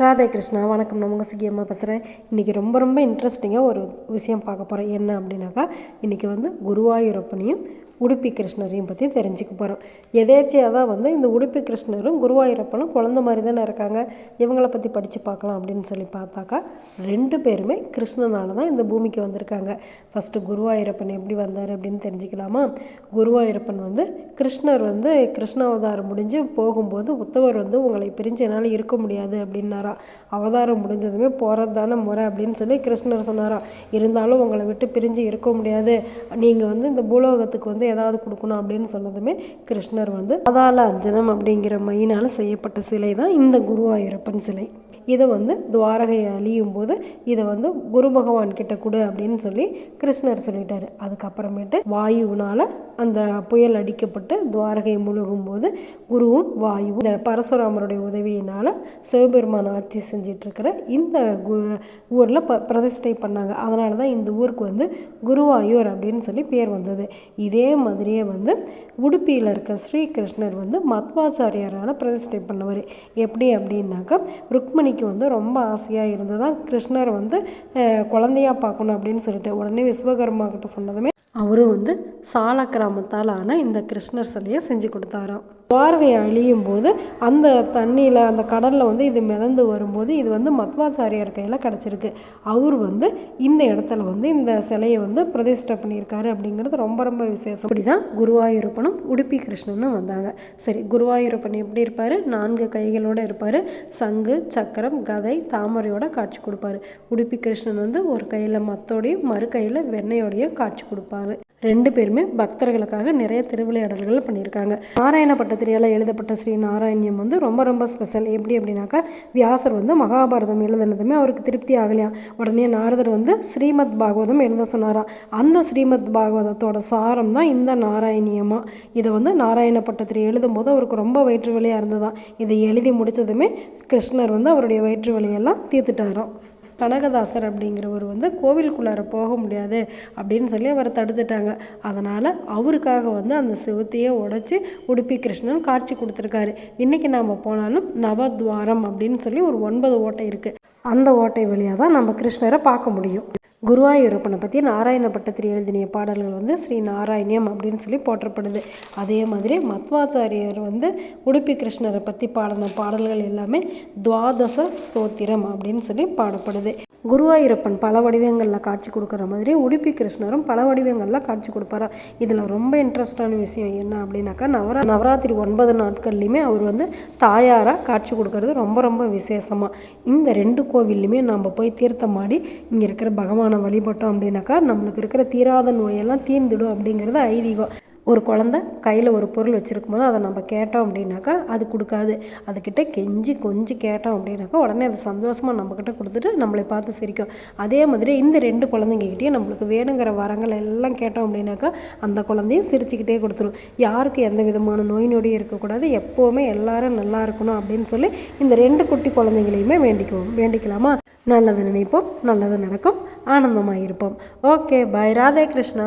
ராதே கிருஷ்ணா வணக்கம். நான் உங்கள் சுகியம்மா பேசுகிறேன் இன்றைக்கி ரொம்ப ரொம்ப இன்ட்ரெஸ்டிங்காக ஒரு விஷயம் பார்க்க போகிறேன் என்ன அப்படின்னாக்கா இன்றைக்கி வந்து குருவாயூரப்பனையும் உடுப்பி கிருஷ்ணரையும் பற்றி தெரிஞ்சுக்க போகிறோம் எதேச்சியாக தான் வந்து இந்த உடுப்பி கிருஷ்ணரும் குருவாயூரப்பனும் குழந்த மாதிரி தானே இருக்காங்க. இவங்கள பற்றி படித்து பார்க்கலாம் அப்படின்னு சொல்லி பார்த்தாக்கா ரெண்டு பேருமே கிருஷ்ணனால தான் இந்த பூமிக்கு வந்திருக்காங்க. ஃபஸ்ட்டு குருவாயூரப்பன் எப்படி வந்தார் அப்படின்னு தெரிஞ்சுக்கலாமா? குருவாயூரப்பன் வந்து கிருஷ்ணர் வந்து கிருஷ்ண அவதாரம் முடிஞ்சு போகும்போது உத்தவர் வந்து உங்களை பிரிஞ்சு என்னால் இருக்க முடியாது அப்படின்னாரா. அவதாரம் முடிஞ்சதுமே போகிறது தானே முறை அப்படின்னு சொல்லி கிருஷ்ணர் சொன்னாரா. இருந்தாலும் உங்களை விட்டு பிரிஞ்சு இருக்க முடியாது. நீங்கள் வந்து இந்த பூலோகத்துக்கு வந்து ஏதாவது கொடுக்கணும் அப்படின்னு சொன்னதுமே கிருஷ்ணர் வந்து அதால அஞ்சனம் அப்படிங்கிற மையினால் செய்யப்பட்ட சிலை தான் இந்த குருவாயூரப்பன் சிலை. இதை வந்து துவாரகை அழியும் போது இதை வந்து குரு பகவான் கிட்ட கொடு அப்படின்னு சொல்லி கிருஷ்ணர் சொல்லிட்டாரு. அதுக்கப்புறமேட்டு வாயுவினால் அந்த புயல் அடிக்கப்பட்டு துவாரகை முழுகும் போது குருவும் வாயுவும் இந்த பரசுராமருடைய உதவியினால் சிவபெருமான் ஆட்சி செஞ்சிட்ருக்கிற இந்த கு ஊரில் ப பிரதிஷ்டை பண்ணாங்க. அதனால தான் இந்த ஊருக்கு வந்து குருவாயூர் அப்படின்னு சொல்லி பேர் வந்தது. இதே மாதிரியே வந்து உடுப்பியில் இருக்க ஸ்ரீகிருஷ்ணர் வந்து மத்வாச்சாரியாரால் பிரதிஷ்டை பண்ணவர். எப்படி அப்படின்னாக்கா ருக்மணிக்கு வந்து ரொம்ப ஆசையாக இருந்ததான் கிருஷ்ணர் வந்து குழந்தையாக பார்க்கணும் அப்படின்னு சொல்லிட்டு உடனே விஸ்வகர்மா கிட்ட சொன்னதுமே அவரும் வந்து சால கிராமத்தால் ஆன இந்த கிருஷ்ணர் சிலையை செஞ்சு கொடுத்தாராம். பார்வை அழியும் போது அந்த தண்ணியில் அந்த கடலில் வந்து இது மிதந்து வரும்போது இது வந்து மத்வாச்சாரியார் கையில் கிடச்சிருக்கு. அவர் வந்து இந்த இடத்துல வந்து இந்த சிலையை வந்து பிரதிஷ்டை பண்ணியிருக்காரு அப்படிங்கிறது ரொம்ப ரொம்ப விசேஷம். அப்படி தான் குருவாயூரப்பனும் உடுப்பி கிருஷ்ணனும் வந்தாங்க. சரி குருவாயூரப்பன் எப்படி இருப்பார்? நான்கு கைகளோடு இருப்பார். சங்கு சக்கரம் கதை தாமரையோட காட்சி கொடுப்பாரு. உடுப்பி கிருஷ்ணன் வந்து ஒரு கையில் மத்தோடையும் மறு கையில் வெண்ணையோடையும் காட்சி கொடுப்பாரு. ரெண்டு பேருமே பக்தர்களுக்காக நிறைய திருவிளையாடல்கள் பண்ணியிருக்காங்க. நாராயண பட்டத்திரியால் எழுதப்பட்ட ஸ்ரீ நாராயணியம் வந்து ரொம்ப ரொம்ப ஸ்பெஷல் எப்படி அப்படின்னாக்கா வியாசர் வந்து மகாபாரதம் எழுதுனதுமே அவருக்கு திருப்தி ஆகலையாம் உடனே நாரதர் வந்து ஸ்ரீமத் பாகவதம் எழுத சொன்னாராம் அந்த ஸ்ரீமத் பாகவதத்தோட சாரம் தான் இந்த நாராயணியமாக இதை வந்து நாராயண பட்டத்திரி எழுதும்போது அவருக்கு ரொம்ப வயிற்று வலியாக இருந்ததாம் இதை எழுதி முடித்ததுமே கிருஷ்ணர் வந்து அவருடைய வயிற்று வலியெல்லாம் தீர்த்துட்டாராம். கனகதாசர் அப்படிங்கிறவர் வந்து கோவிலுக்குள்ளார போக முடியாது அப்படின்னு சொல்லி அவரை தடுத்துட்டாங்க. அதனால் அவருக்காக வந்து அந்த சிவத்தையே உடச்சி உடுப்பி கிருஷ்ணன் காட்சி கொடுத்துருக்காரு. இன்றைக்கி நாம் போனாலும் நவத்வாரம் அப்படின்னு சொல்லி ஒரு ஒன்பது ஓட்டை இருக்குது அந்த ஓட்டை வழியாக தான் நம்ம கிருஷ்ணரை பார்க்க முடியும். குருவாயூரப்பனை பற்றி நாராயண பட்டத்திரி எழுதினிய பாடல்கள் வந்து ஸ்ரீ நாராயணியம் அப்படின்னு சொல்லி போற்றப்படுது. அதே மாதிரி மத்வாச்சாரியர் வந்து உடுப்பி கிருஷ்ணரை பற்றி பாடின பாடல்கள் எல்லாமே துவாதச ஸ்தோத்திரம் அப்படின்னு சொல்லி பாடப்படுது. குருவாயூரப்பன் பல வடிவங்களில் காட்சி கொடுக்குற மாதிரி உடுப்பி கிருஷ்ணரும் பல வடிவங்களில் காட்சி கொடுப்பாரா? இதில் ரொம்ப இன்ட்ரெஸ்டான விஷயம் என்ன அப்படின்னாக்கா நவரா நவராத்திரி ஒன்பது நாட்கள்லையுமே அவர் வந்து தாயாராக காட்சி கொடுக்கறது ரொம்ப ரொம்ப விசேஷமாக இந்த ரெண்டு கோவில்லையுமே நம்ம போய் தீர்த்தமாடி இங்கே இருக்கிற பகவானை வழிபட்டோம் அப்படின்னாக்கா நம்மளுக்கு இருக்கிற தீராத நோயெல்லாம் தீர்ந்துடும் அப்படிங்கிறது ஐதீகம். ஒரு குழந்த கையில் ஒரு பொருள் வச்சுருக்கும் போது அதை நம்ம கேட்டோம் அப்படின்னாக்கா அது கொடுக்காது. அதுக்கிட்ட கெஞ்சி கொஞ்சி கேட்டோம் அப்படின்னாக்கா உடனே அது சந்தோஷமாக நம்மக்கிட்ட கொடுத்துட்டு நம்மளை பார்த்து சிரிக்கும். அதே மாதிரி இந்த ரெண்டு குழந்தைங்ககிட்டயும் நம்மளுக்கு வேணுங்கிற வரங்கள் எல்லாம் கேட்டோம் அப்படின்னாக்கா அந்த குழந்தையும் சிரிச்சுக்கிட்டே கொடுத்துரும். யாருக்கு எந்த விதமான நோய் நொடியும் இருக்கக்கூடாது. எப்போவுமே எல்லாரும் நல்லா இருக்கணும் அப்படின்னு சொல்லி இந்த ரெண்டு குட்டி குழந்தைங்களையுமே வேண்டிக்குவோம். வேண்டிக்கலாமா? நல்லது நினைப்போம் நல்லது நடக்கும் ஆனந்தமாக இருப்போம் ஓகே பாய் ராதே கிருஷ்ணா.